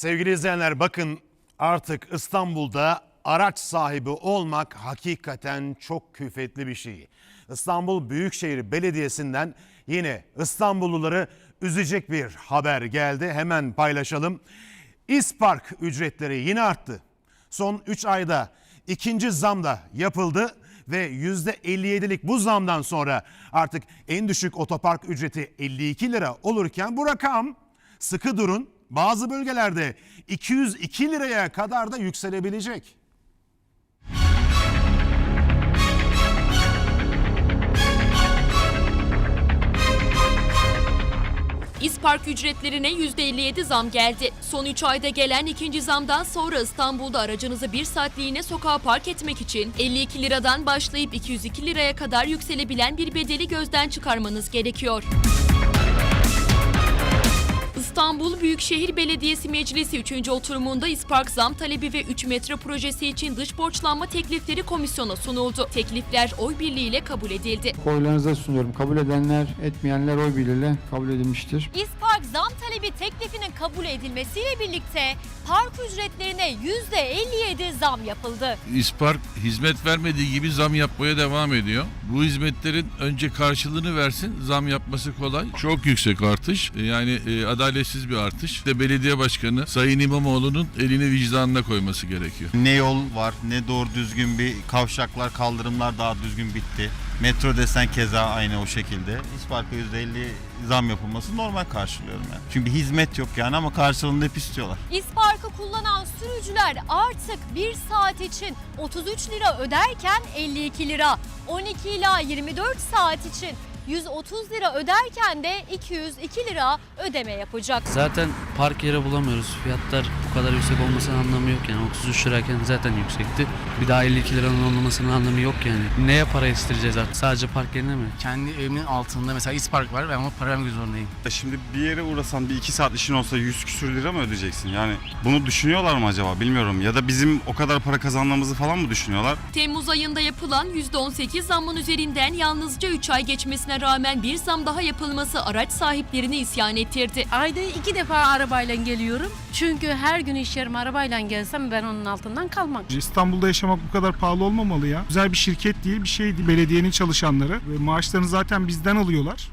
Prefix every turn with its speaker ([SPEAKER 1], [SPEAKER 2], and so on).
[SPEAKER 1] Sevgili izleyenler bakın artık İstanbul'da araç sahibi olmak hakikaten çok külfetli bir şey. İstanbul Büyükşehir Belediyesi'nden yine İstanbulluları üzecek bir haber geldi. Hemen paylaşalım. İspark ücretleri yine arttı. Son 3 ayda ikinci zam da yapıldı ve %57'lik bu zamdan sonra artık en düşük otopark ücreti 52 lira olurken bu rakam sıkı durun bazı bölgelerde 202 liraya kadar da yükselebilecek.
[SPEAKER 2] İspark ücretlerine %57 zam geldi. Son 3 ayda gelen ikinci zamdan sonra İstanbul'da aracınızı bir saatliğine sokağa park etmek için 52 liradan başlayıp 202 liraya kadar yükselebilen bir bedeli gözden çıkarmanız gerekiyor. İstanbul Büyükşehir Belediyesi Meclisi 3. oturumunda İspark zam talebi ve 3 metro projesi için dış borçlanma teklifleri komisyona sunuldu. Teklifler oy birliğiyle kabul edildi.
[SPEAKER 3] Oylarınıza sunuyorum. Kabul edenler, etmeyenler oy birliğiyle kabul edilmiştir.
[SPEAKER 4] İspark zam talebi teklifinin kabul edilmesiyle birlikte park ücretlerine %57 zam yapıldı.
[SPEAKER 5] İspark hizmet vermediği gibi zam yapmaya devam ediyor. Bu hizmetlerin önce karşılığını versin, zam yapması kolay. Çok yüksek artış, yani e, adaletsiz bir artış. İşte belediye başkanı Sayın İmamoğlu'nun elini vicdanına koyması gerekiyor.
[SPEAKER 6] Ne yol var ne doğru düzgün bir kavşaklar kaldırımlar daha düzgün bitti. Metro desen keza aynı o şekilde. İspark'a %50 zam yapılması normal karşılıyorum yani. Çünkü hizmet yok yani ama karşılığında hep istiyorlar.
[SPEAKER 4] İspark'ı kullanan sürücüler artık 1 saat için 33 lira öderken 52 lira, 12 ila 24 saat için 130 lira öderken de 202 lira ödeme yapacak.
[SPEAKER 7] Zaten park yeri bulamıyoruz. Fiyatlar bu kadar yüksek olmasının anlamı yok yani. 33 lirayken zaten yüksekti. Bir daha 52 liranın olmamasının anlamı yok yani. Neye para istireceğiz artık? Sadece park yerine mi?
[SPEAKER 8] kendi evimin altında mesela İspark var ben ona para vermek zorundayım.
[SPEAKER 9] Şimdi bir yere uğrasan bir iki saat işin olsa 100 küsür lira mı ödeyeceksin? Yani bunu düşünüyorlar mı acaba bilmiyorum. Ya da bizim o kadar para kazandığımızı falan mı düşünüyorlar?
[SPEAKER 2] Temmuz ayında yapılan %18 zammın üzerinden yalnızca 3 ay geçmesine rağmen bir zam daha yapılması araç sahiplerini isyan ettirdi.
[SPEAKER 10] Ayda iki defa arabayla geliyorum. Çünkü her gün iş yerime arabayla gelsem ben onun altından kalmam.
[SPEAKER 11] İstanbul'da yaşamak bu kadar pahalı olmamalı ya. Güzel bir şirket değil, bir şey değil. Belediyenin çalışanları ve maaşlarını zaten bizden alıyorlar.